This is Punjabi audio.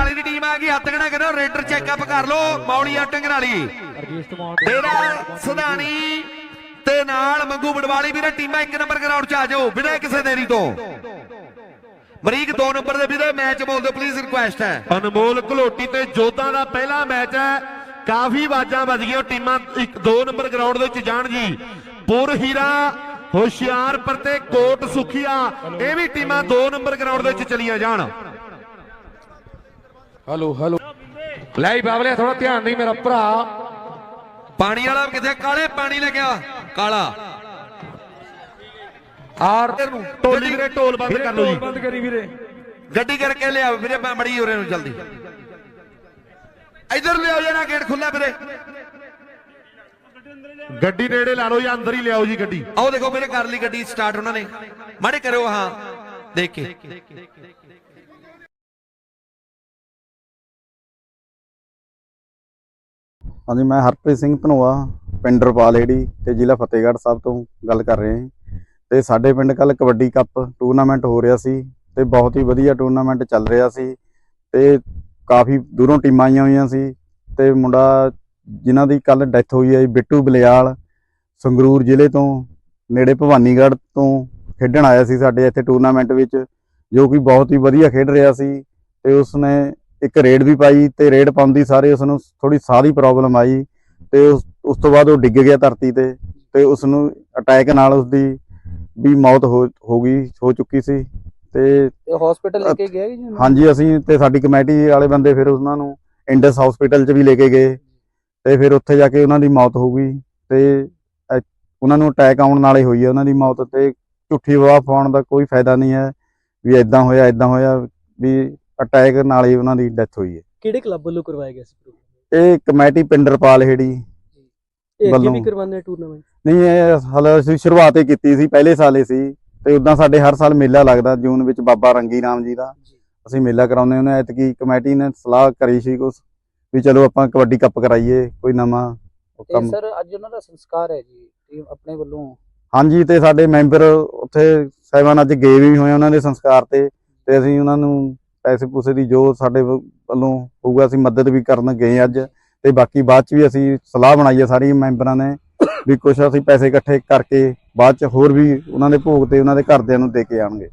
ਟੰਗਰਾਲੀ ਦੀ ਟੀਮ ਆ ਗਈ ਹੱਥ ਖੜਾ ਕਰੋ ਰੇਡਰ ਚੈੱਕਅਪ ਕਰ ਲਓ ਮੌਲੀਆ ਸਮਾਨ ਡੇਰਾ ਸੁਧਾਣੀ ਤੇ ਨਾਲ ਮੰਗੂ ਬੜਵਾਲੀ ਵੀਰੇ ਟੀਮਾਂ ਇੱਕ ਨੰਬਰ ਗਰਾਊਂਡ 'ਚ ਆ ਜਾਓ ਬਿਨਾਂ ਕਿਸੇ ਦੇਰੀ ਤੋਂ। ਮਰੀਕ 2 ਨੰਬਰ ਦੇ ਵੀਰੇ ਮੈਚ ਬੋਲ ਦਿਓ ਪਲੀਜ਼ ਰਿਕੁਐਸਟ ਹੈ। ਅਨਮੋਲ ਘਲੋਟੀ ਤੇ ਜੋਧਾ ਦਾ ਪਹਿਲਾ ਮੈਚ ਹੈ। ਕਾਫੀ ਆਵਾਜ਼ਾਂ ਵੱਜ ਗਈਆਂ ਟੀਮਾਂ ਇੱਕ 2 ਨੰਬਰ ਗਰਾਊਂਡ ਦੇ ਵਿੱਚ ਜਾਣ ਜੀ। ਪੁਰ ਹੀਰਾ ਹੁਸ਼ਿਆਰਪੁਰ ਤੇ ਕੋਟ ਸੁਖੀਆ ਇਹ ਵੀ ਟੀਮਾਂ 2 ਨੰਬਰ ਗਰਾਊਂਡ ਦੇ ਵਿੱਚ ਚਲੀਆਂ ਜਾਣ। ਹਲੋ ਹਲੋ ਲੈ ਬਾਬਲੇ ਥੋੜਾ ਧਿਆਨ ਨਹੀਂ ਮੇਰਾ ਭਰਾ। ਪਾਣੀ ਵਾਲਾ ਕਿੱਥੇ? ਕਾਲੇ ਪਾਣੀ ਲੈ ਗਿਆ ਕਾਲਾ। ਆਰ ਢੋਲੀ ਵੀਰੇ ਢੋਲ ਬੰਦ ਕਰ ਲਓ ਜੀ। ਬੰਦ ਕਰੀ ਵੀਰੇ। ਗੱਡੀ ਕਰਕੇ ਲਿਆ ਵੀਰੇ ਮੈਂ ਮੜੀ ਉਰੇ ਨੂੰ ਜਲਦੀ ਇਧਰ ਲਿਆਓ ਜਣਾ ਗੇਟ ਖੁੱਲਾ ਵੀਰੇ। ਗੱਡੀ ਨੇੜੇ ਲਾ ਲਓ ਜਾਂ ਅੰਦਰ ਹੀ ਲਿਆਓ ਜੀ ਗੱਡੀ। ਆਓ ਦੇਖੋ ਮੇਰੇ ਕਰ ਲਈ ਗੱਡੀ ਸਟਾਰਟ ਉਹਨਾਂ ਨੇ। ਮਾੜੇ ਕਰਿਓ ਹਾਂ। ਦੇਖ ਕੇ। ਹਾਂਜੀ ਮੈਂ ਹਰਪ੍ਰੀਤ ਸਿੰਘ ਧਨੋਆ ਪਿੰਡ ਰਪਾਲੇੜੀ ਤੇ ਜ਼ਿਲ੍ਹਾ ਫਤਿਹਗੜ੍ਹ ਸਾਹਿਬ ਤੋਂ ਗੱਲ ਕਰ ਰਿਹਾ ਹਾਂ ਤੇ ਸਾਡੇ ਪਿੰਡ ਕੱਲ ਕਬੱਡੀ ਕੱਪ ਟੂਰਨਾਮੈਂਟ ਹੋ ਰਿਹਾ ਸੀ ਤੇ ਬਹੁਤ ਹੀ ਵਧੀਆ ਟੂਰਨਾਮੈਂਟ ਚੱਲ ਰਿਹਾ ਸੀ ਤੇ ਕਾਫੀ ਦੂਰੋਂ ਟੀਮਾਂ ਆਈਆਂ ਹੋਈਆਂ ਸੀ ਤੇ ਮੁੰਡਾ ਜਿਨ੍ਹਾਂ ਦੀ ਕੱਲ ਡੈਥ ਹੋਈ ਹੈ ਜੀ, ਬਿੱਟੂ ਬਲਿਆਲ ਸੰਗਰੂਰ ਜ਼ਿਲ੍ਹੇ ਤੋਂ ਨੇੜੇ ਭਵਾਨੀਗੜ੍ਹ ਤੋਂ ਖੇਡਣ ਆਇਆ ਸੀ ਸਾਡੇ ਇੱਥੇ ਟੂਰਨਾਮੈਂਟ ਵਿੱਚ ਜੋ ਕਿ ਬਹੁਤ ਹੀ ਵਧੀਆ ਖੇਡ ਰਿਹਾ ਸੀ ਤੇ ਉਸਨੇ ਇੱਕ ਰੇਡ ਵੀ ਪਾਈ ਤੇ ਰੇਡ ਪਾਉਂਦੀ ਸਾਰੇ ਉਸ ਨੂੰ ਥੋੜੀ ਸਾਹ ਦੀ ਪ੍ਰੋਬਲਮ ਆਈ ਤੇ ਉਸ ਤੋਂ ਬਾਅਦ ਉਹ ਡਿੱਗ ਗਿਆ ਧਰਤੀ ਤੇ ਤੇ ਉਸ ਨੂੰ ਅਟੈਕ ਨਾਲ ਉਸ ਦੀ ਵੀ ਮੌਤ ਹੋ ਗਈ ਹੋ ਚੁੱਕੀ ਸੀ ਤੇ ਹਸਪੀਟਲ ਲੈ ਕੇ ਗਏ ਜੀ? ਹਾਂਜੀ ਅਸੀਂ ਤੇ ਸਾਡੀ ਕਮੇਟੀ ਵਾਲੇ ਬੰਦੇ ਫਿਰ ਉਹਨਾਂ ਨੂੰ ਇੰਡਸ ਹਸਪੀਟਲ 'ਚ ਵੀ ਲੈ ਕੇ ਗਏ ਤੇ ਫਿਰ ਉੱਥੇ ਜਾ ਕੇ ਉਹਨਾਂ ਦੀ ਮੌਤ ਹੋ ਗਈ ਤੇ ਉਹਨਾਂ ਨੂੰ ਅਟੈਕ ਆਉਣ ਨਾਲ ਹੀ ਹੋਈ ਹੈ ਉਹਨਾਂ ਦੀ ਮੌਤ ਤੇ ਝੂਠੀ ਅਫਵਾਹ ਪਾਉਣ ਦਾ ਕੋਈ ਫਾਇਦਾ ਨਹੀਂ ਹੈ ਵੀ ਇਦਾਂ ਹੋਇਆ ਇਦਾਂ ਹੋਇਆ ਵੀ ਅਟੈਕ ਨਾਲ ਹੀ ਉਹਨਾਂ ਦੀ ਡੈਥ ਹੋਈ ਹੈ। ਕਿਹੜੇ ਕਲੱਬ ਵੱਲੋਂ ਕਰਵਾਇਆ ਗਿਆ ਸੀ ਪ੍ਰੋਗਰਾਮ? ਇਹ ਕਮੇਟੀ ਪਿੰਡ ਰਪਾਲ ਹੇੜੀ ਇਹ ਅੱਗੇ ਵੱਲੋਂ। ਵੀ ਕਰਵਾਉਂਦੇ ਟੂਰਨਾਮੈਂਟ ਨਹੀਂ ਇਹ ਹਾਲੇ ਅਸੀਂ ਸ਼ੁਰੂਆਤ ਹੀ ਕੀਤੀ ਸੀ ਪਹਿਲੇ ਸਾਲੇ ਸੀ। ਤੇ ਉਦਾਂ ਸਾਡੇ ਹਰ ਸਾਲ ਮੇਲਾ ਲੱਗਦਾ ਜੂਨ ਵਿੱਚ ਬਾਬਾ ਰੰਗੀ ਰਾਮ ਜੀ ਦਾ। ਅਸੀਂ ਮੇਲਾ ਕਰਾਉਂਦੇ ਹੁੰਦੇ ਹਾਂ ਐਤਕੀ ਕਮੇਟੀ ਨੇ ਸਲਾਹ ਕਰੀ ਸੀ ਕੁਛ ਵੀ ਚਲੋ ਆਪਾਂ ਕਬੱਡੀ ਕੱਪ ਕਰਾਈਏ ਕੋਈ ਨਵਾਂ ਉਹ ਤੇ ਕੰਮ। ਸਰ ਅੱਜ ਉਹਨਾਂ ਦਾ ਸੰਸਕਾਰ ਹੈ ਜੀ ਟੀਮ ਆਪਣੇ ਵੱਲੋਂ। ਹਾਂਜੀ ਤੇ ਸਾਡੇ ਮੈਂਬਰ ਉੱਥੇ ਸਹਿਬਾਨ ਅੱਜ ਗਏ ਵੀ ਹੋਏ ਉਹਨਾਂ ਦੇ ਸੰਸਕਾਰ ਤੇ ਤੇ ਅਸੀਂ ਉਹਨਾਂ ਨੂੰ ਪੈਸੇ ਪੂਸੇ ਦੀ ਜੋ ਸਾਡੇ ਵੱਲੋਂ ਹੋਊਗਾ, ਅਸੀਂ ਮਦਦ ਵੀ ਕਰਨ ਗਏ ਅੱਜ। ਤੇ ਬਾਕੀ ਬਾਅਦ ਚ ਵੀ ਅਸੀਂ ਸਲਾਹ ਬਣਾਈ ਹੈ ਸਾਰੀ ਮੈਂਬਰਾਂ ਨੇ ਵੀ ਕੁਛ ਅਸੀਂ ਪੈਸੇ ਇਕੱਠੇ ਕਰਕੇ ਬਾਅਦ ਚ ਹੋਰ ਵੀ ਉਹਨਾਂ ਦੇ ਭੋਗ ਤੇ ਉਹਨਾਂ ਦੇ ਘਰਦਿਆਂ ਨੂੰ ਦੇ ਕੇ ਆਣਗੇ